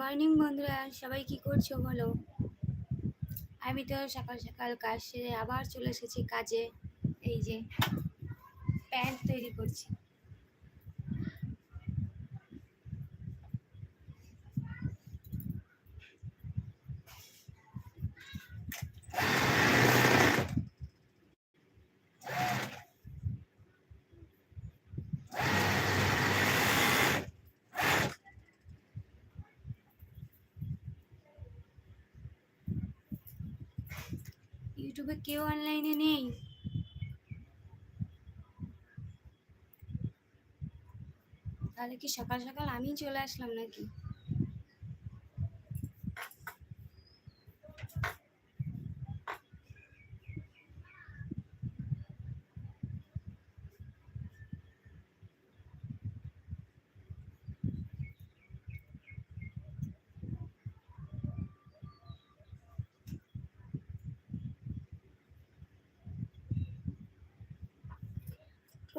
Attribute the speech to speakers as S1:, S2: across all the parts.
S1: Morning, বন্ধুরা। সবাই কি করছ বলো? আমি তো সকাল সকাল কাজ সেরে আবার চলে এসেছি কাজে। এই যে, প্যান্ট তৈরি করছি। ইউটিউবে কেউ অনলাইনে নেই? তাহলে কি সকাল সকাল আমি চলে আসলাম নাকি?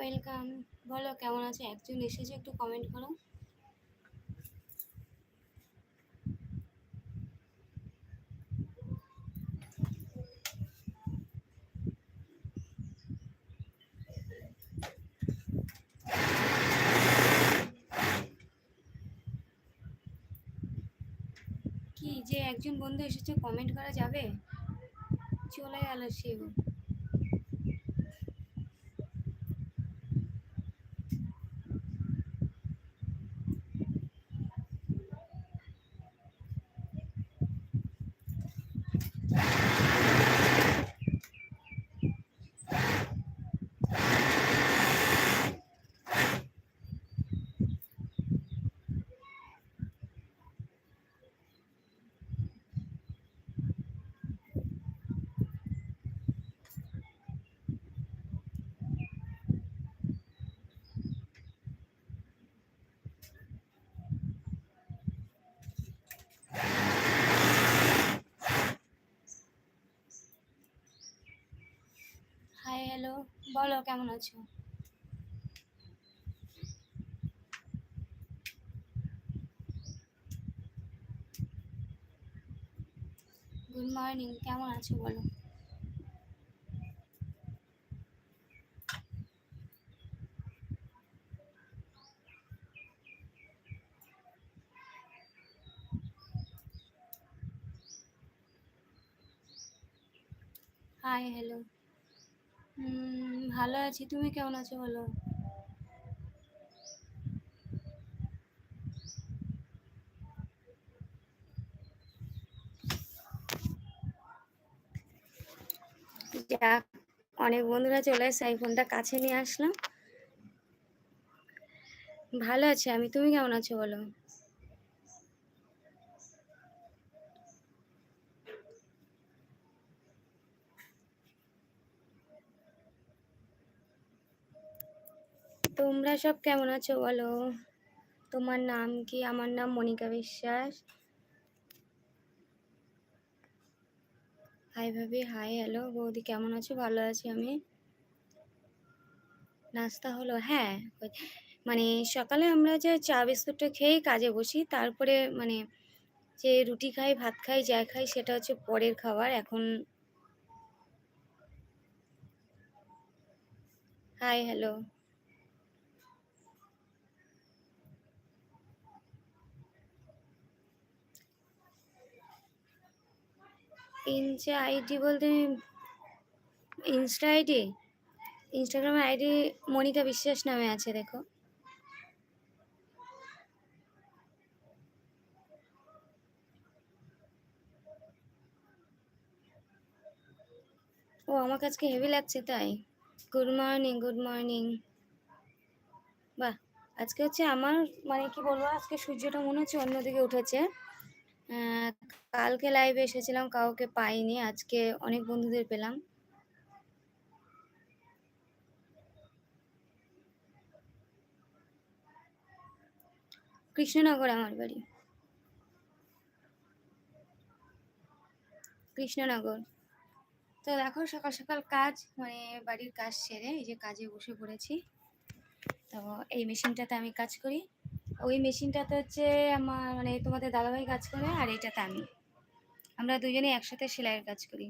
S1: ওয়েলকাম। বলো, কেমন আছো? একজন এসেছে, একটু কমেন্ট করো। কি যে একজন বন্ধু এসেছে কমেন্ট করা যাবে? চলে গেল সেও হাই হ্যালো বলো কেমন আছো? গুড মর্নিং কেমন আছো বলো? হাই হ্যালো ভালো আছি। তুমি কেমন আছো বলো? যাক, অনেক বন্ধুরা চলে এসে এই ফোনটা কাছে নিয়ে আসলাম। ভালো আছি, আমি, তুমি কেমন আছো বলো তোমরা সব কেমন আছো বলো? তোমার নাম কি? আমার নাম মনিকা বিশ্বাস। হাই ভাবি হাই হ্যালো বৌদি, কেমন আছো? ভালো আছি আমি। নাস্তা হলো? হ্যাঁ মানে সকালে আমরা যে চা বিস্কুটটা খেয়েই কাজে বসি, তারপরে মানে যে রুটি খাই, ভাত খাই যা খাই, সেটা হচ্ছে পরের খাবার। এখন হাই হ্যালো ইনস্টা আইডি বলতে ইনস্টা আইডি? ইনস্টাগ্রামে আইডি মনিকা বিশ্বাস নামে আছে, দেখো। ও, আমার আজকে হেভি লাগছে তাই? গুড মর্নিং গুড মর্নিং বাহ, আজকে হচ্ছে আমার মানে কি বলব, আজকে সূর্যটা মনে হচ্ছে অন্যদিকে উঠেছে। কালকে লাইভে এসেছিলাম, কাউকে পাইনি, আজকে অনেক বন্ধুদের পেলাম। কৃষ্ণনগর আমার বাড়ি। কৃষ্ণনগর। তো দেখো, সকাল সকাল কাজ মানে বাড়ির কাজ সেরে, এই যে কাজে বসে পড়েছি। তো এই মেশিনটাতে আমি কাজ করি। ওই মেশিনটাতে হচ্ছে আমার মানে তোমাদের দাদাভাই কাজ করে আর এটাতে আমি। আমরা দুজনে একসাথে সেলাইয়ের কাজ করি।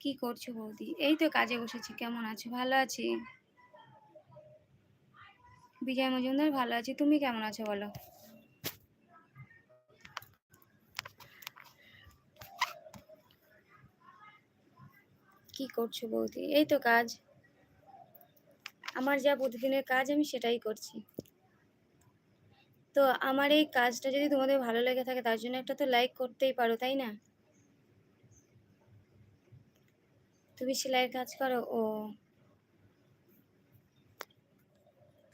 S1: কি করছ বৌদি? এই তো কাজে বসেছি, কেমন আছো? ভালো আছি? বিজয় মজুমদার, ভালো আছি। তুমি কেমন আছো বলো? কি করছ বৌদি? এই তো কাজ। আমার যা প্রতিদিনের কাজ, আমি সেটাই করছি। তো আমার এই কাজটা যদি তোমাদের ভালো লেগে থাকে, তার জন্য একটা তো লাইক করতেই পারো, তাই না? তুমি সেলাইয়ের কাজ করো, ও।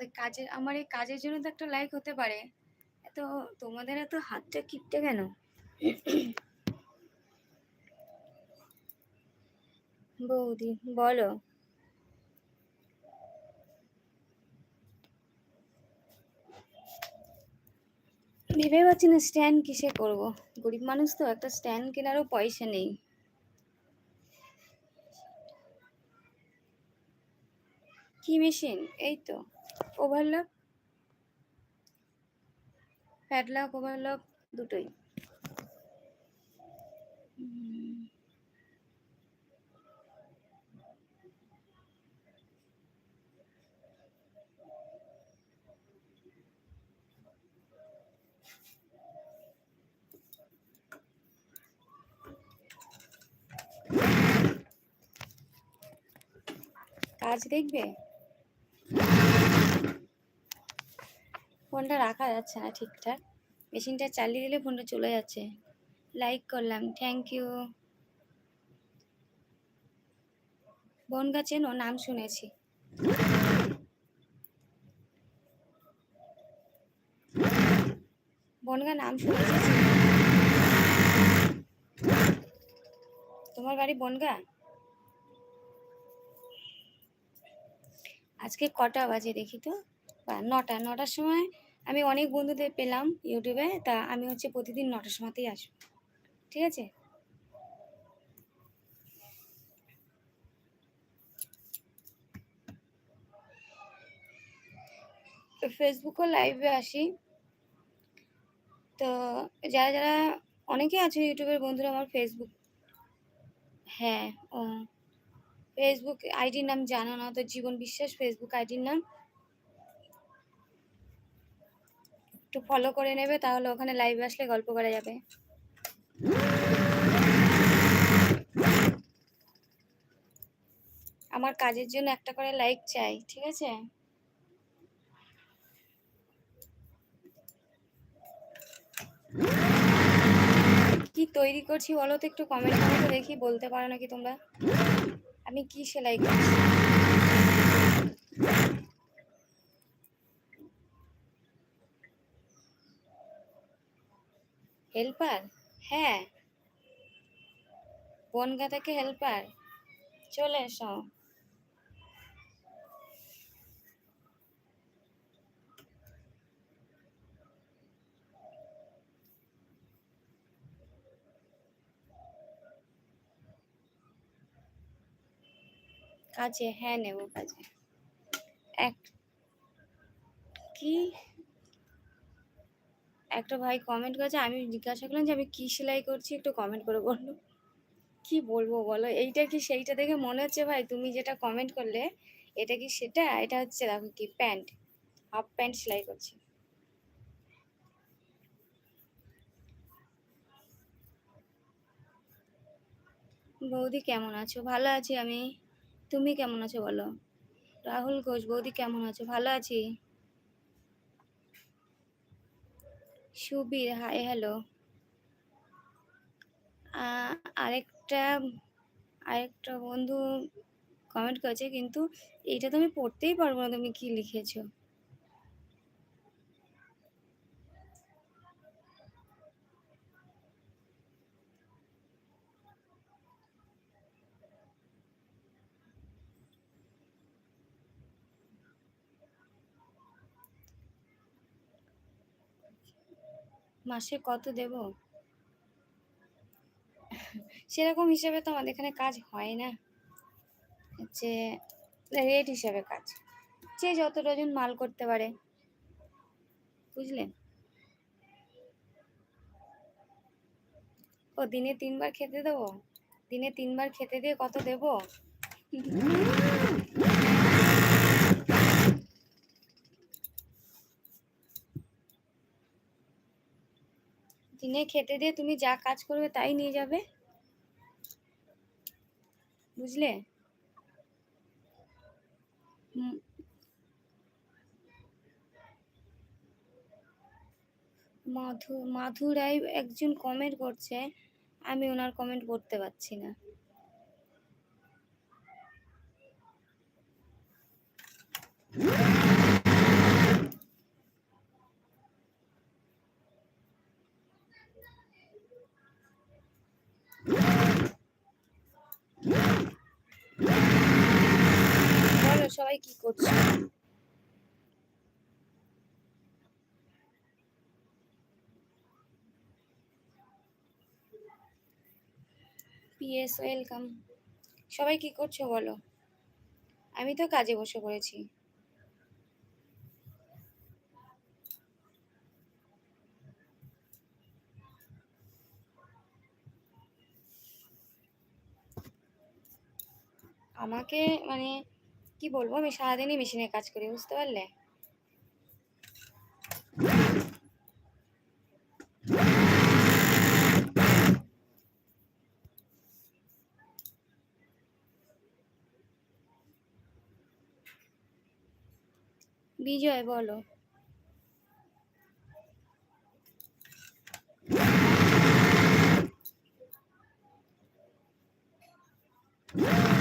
S1: তো কাজের, আমার এই কাজের জন্য তো একটা লাইক হতে পারে। তো তোমাদের এত হাতটা কিপটে কেন? বৌদি, বলো। ভেবে পাচ্ছি না স্ট্যান্ড কিসে করব। গরিব মানুষ তো, একটা স্ট্যান্ড কেনারও পয়সা নেই। কি মেশিন এই তো ওভারলক প্যাডলক ওভারলক দুটোই। কাজ দেখবে? ফোনটা রাখা যাচ্ছে না ঠিকঠাক। মেশিনটা চালিয়ে দিলে ফোনটা চলে যাচ্ছে। লাইক করলাম থ্যাংক ইউ বনগা চেনো নাম শুনেছি। বনগা নাম শুনেছি? তোমার বাড়ি বনগা? আজকে কটা বাজে দেখি তো? বা নটা, নটার সময় আমি অনেক বন্ধুদের পেলাম ইউটিউবে তা আমি হচ্ছে প্রতিদিন নটার সময়তেই আসব। ঠিক আছে? ফেসবুকও লাইভে আসি। তো যারা যারা অনেকে আছে ইউটিউবের বন্ধুরা আমার ফেসবুক হ্যাঁ ও ফেসবুক আইডির নাম জানো না তো জীবন বিশ্বাস ফেসবুক আইডির নাম। একটু ফলো করে নেবে, তাহলে ওখানে লাইভে আসলে গল্প করা যাবে। আমার কাজের জন্য একটা করে লাইক চাই, ঠিক আছে? কি তৈরি করছি বলো তো, একটু কমেন্ট করে দেখি, বলতে পারো নাকি তোমরা? আমি কি সেলাই করছি হেল্পার হ্যাঁ। বনগা থেকে হেল্পার চলে এসো। কাজে হ্যাঁ নেব কাজে। এক, কি? একটা ভাই কমেন্ট করেছে, আমি জিজ্ঞাসা করলাম যে, আমি কি সেলাই করছি? একটু কমেন্ট করে বলল। কি বলব বলো? এইটা কি সেইটা দেখে মনে হচ্ছে ভাই? তুমি যেটা কমেন্ট করলে, এটা কি সেটা? এটা হচ্ছে দেখো কি, প্যান্ট। হাফ প্যান্ট সেলাই করছি। বৌদি কেমন আছো? ভালো আছি আমি। তুমি কেমন আছো বলো? রাহুল ঘোষ, বৌদি কেমন আছো? ভালো আছি? সুবীর হাই হ্যালো আরেকটা আরেকটা বন্ধু কমেন্ট করেছে, কিন্তু এইটা তো আমি পড়তেই পারব না তুমি কি লিখেছো। মাসে কত দেব? সেরকম হিসেবে তো আমাদের এখানে কাজ হয় না। হচ্ছে রেট হিসাবে কাজ। যে যত ডজন মাল করতে পারে। বুঝলেন ও, দিনে তিনবার খেতে দেবো? দিনে তিনবার খেতে দিয়ে কত দেবো? দিনে খেতে দিয়ে তুমি যা কাজ করবে তাই নিয়ে যাবে? বুঝলে? মাধু মাধু রায় একজন কমেন্ট করছে, আমি ওনার কমেন্ট করতে পারছি না। বলো, সবাই কি করছ? পিএস ওয়েলকাম সবাই কি করছ বলো? আমি তো কাজে বসে পড়েছি। আমাকে মানে কি বলব? আমি সারাদিনই মেশিনে কাজ করি বুঝতে পারলে? বিজয় বলো। চুপ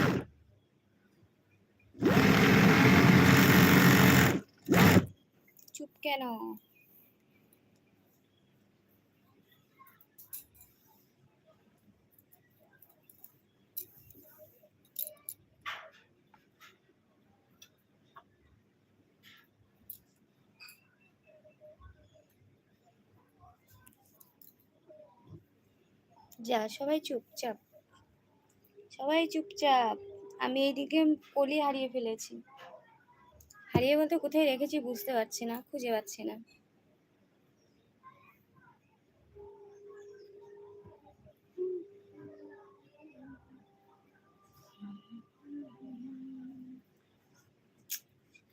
S1: কেন? যা সবাই চুপচাপ। সবাই চুপচাপ। আমি এইদিকে কলি হারিয়ে ফেলেছি। হারিয়ে বলতে কোথায় রেখেছি বুঝতে পারছি না, খুঁজে পাচ্ছি না।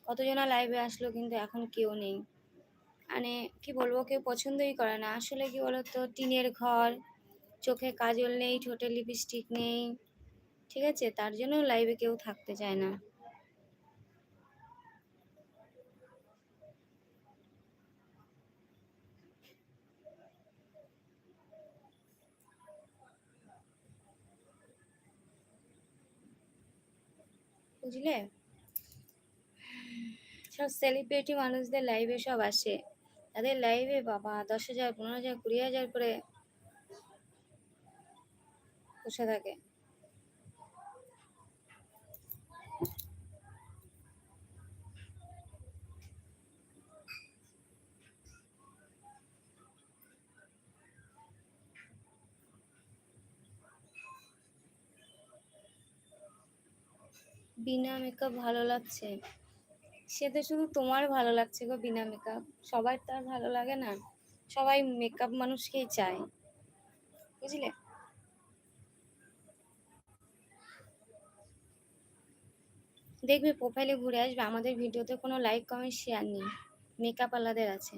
S1: কতজনা লাইভে আসলো কিন্তু এখন কেউ নেই। মানে কি বলব, কেউ পছন্দই করে না। আসলে কি বলতো, টিনের ঘর, চোখে কাজল নেই, ঠোঁটে লিপস্টিক নেই, ঠিক আছে? তার জন্য লাইভে কেউ থাকতে চায় না। বুঝলে? সব সেলিব্রিটি মানুষদের লাইভে সব আসে। তাদের লাইভে বাবা, দশ হাজার, পনেরো হাজার, কুড়ি হাজার করে বসে থাকে। বিনা মেকআপ ভালো লাগছে? সে তো শুধু তোমার ভালো লাগছে গো বিনা মেকআপ সবার আর ভালো লাগে না। সবাই মেকআপ মানুষকেই চায়। বুঝলে? দেখবে প্রোফাইলে ঘুরে আসবে। আমাদের ভিডিওতে কোনো লাইক কমেন্ট শেয়ার নেই। মেকআপ আলাদের আছে।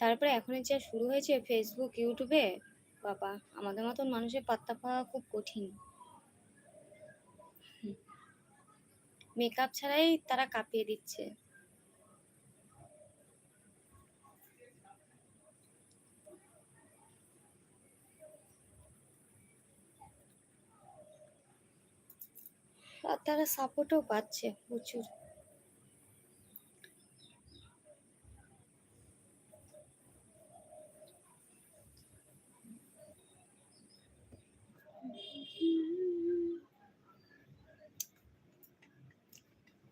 S1: তারপরে এখন যা শুরু হয়েছে ফেসবুক ইউটিউবে বাবা, আমাদের মতন মানুষের পাত্তা পাওয়া খুব কঠিন। মেকআপ ছাড়াই তারা কাঁপিয়ে দিচ্ছে। আর তারা সাপোর্টও পাচ্ছে প্রচুর।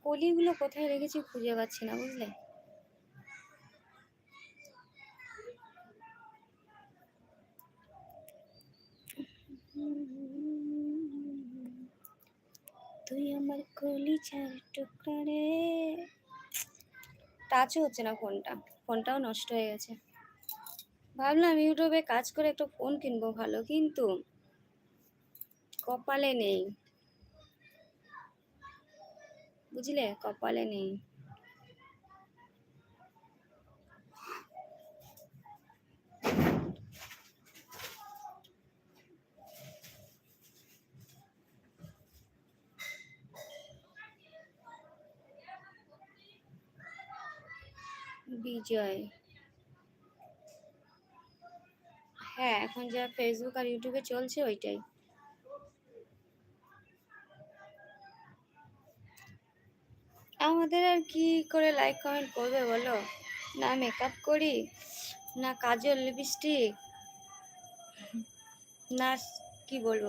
S1: কলিগুলো কোথায় রেখেছি খুঁজে পাচ্ছি না, বুঝলে? তুই আমার কলি চার টুকরা রে। টাচও হচ্ছে না ফোনটা, ফোনটাও নষ্ট হয়ে গেছে। ভাবলাম ইউটিউবে কাজ করে একটা ফোন কিনবো ভালো, কিন্তু কপালে নেই। বুঝলে? কপালে নেই। বিজয়। হ্যাঁ এখন যা ফেসবুক আর ইউটিউবে চলছে ওইটাই। আমাদের আর কি করে লাইক কমেন্ট করবে বলো? না মেকআপ করি, না কাজল লিপস্টিক না কি বলব?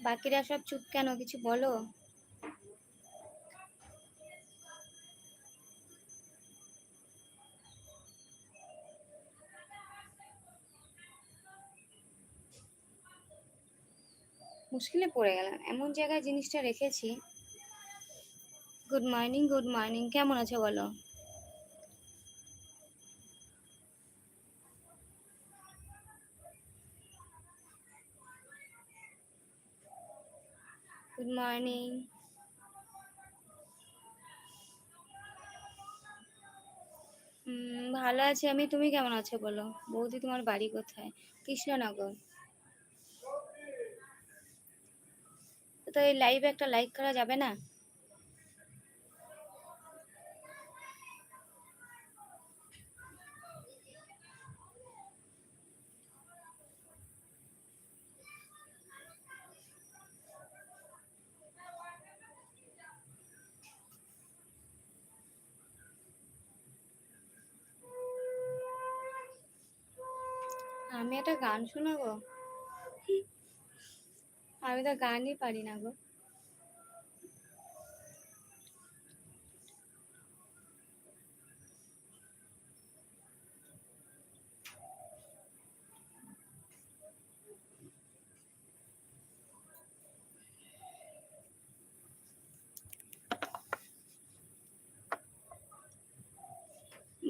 S1: বাকিরা সব চুপ কেন? কিছু বলো? মুশকিলে পড়ে গেলাম। এমন জায়গায় জিনিসটা রেখেছি। গুড মর্নিং গুড মর্নিং কেমন আছো বলো? গুড মর্নিং ভালো আছি। আমি, তুমি কেমন আছো বলো? বৌদি তোমার বাড়ি কোথায়? কৃষ্ণনগর। তো এই লাইভে একটা লাইক করা যাবে না? আমি একটা গান শোনাবো? আমি তো গানই পারি না গো।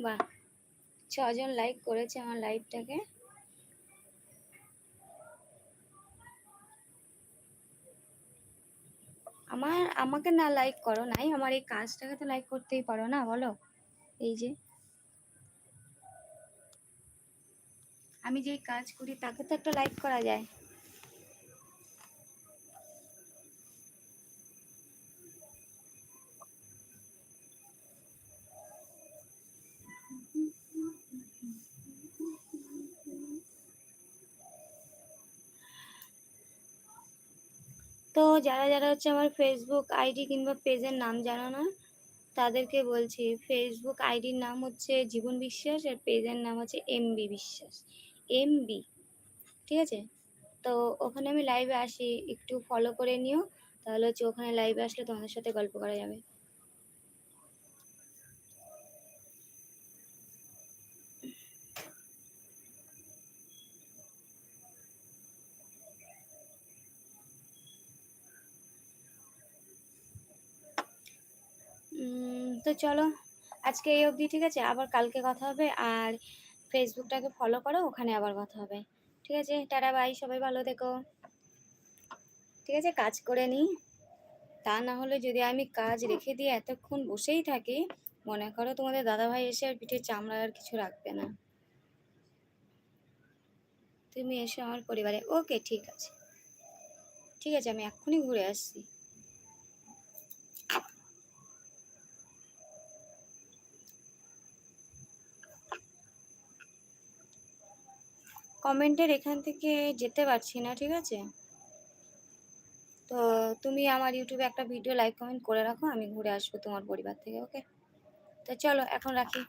S1: বাহ ছজন লাইক করেছে আমার লাইভটাকে আমার আমাকে না লাইক করো নাই, আমার এই কাজটাকে তো লাইক করতেই পারো না, বলো? এই যে। আমি যে কাজ করি, তাকে তো একটা লাইক করা যায়। তো যারা যারা হচ্ছে আমার ফেসবুক আইডি কিংবা পেজের নাম জানো না, তাদেরকে বলছি ফেসবুক আইডির নাম হচ্ছে জীবন বিশ্বাস আর পেজের নাম হচ্ছে M B Biswas. M B ঠিক আছে? তো ওখানে আমি লাইভে আসি, একটু ফলো করে নিও, তাহলে হচ্ছে ওখানে লাইভে আসলে তোমাদের সাথে গল্প করা যাবে। তো চলো, আজকে এই অবধি ঠিক আছে? আবার কালকে কথা হবে আর ফেসবুকটাকে ফলো করো, ওখানে আবার কথা হবে। ঠিক আছে? টাটা বাই সবাই ভালো থেকো। ঠিক আছে? কাজ করে নিই তা না হলে যদি আমি কাজ রেখে দিয়ে এতক্ষণ বসেই থাকি, মনে করো তোমাদের দাদাভাই এসে আর পিঠে চামড়া আর কিছু রাখবে না। তুমি এসো আমার পরিবারে। ওকে, ঠিক আছে। ঠিক আছে, আমি এক্ষুনি ঘুরে আসছি। কমেন্টের এখান থেকে যেতে পারছি না, ঠিক আছে? তো তুমি আমার ইউটিউবে একটা ভিডিও লাইক কমেন্ট করে রাখো, আমি ঘুরে আসব তোমার পরিবার থেকে, ওকে? তো চলো, এখন রাখি।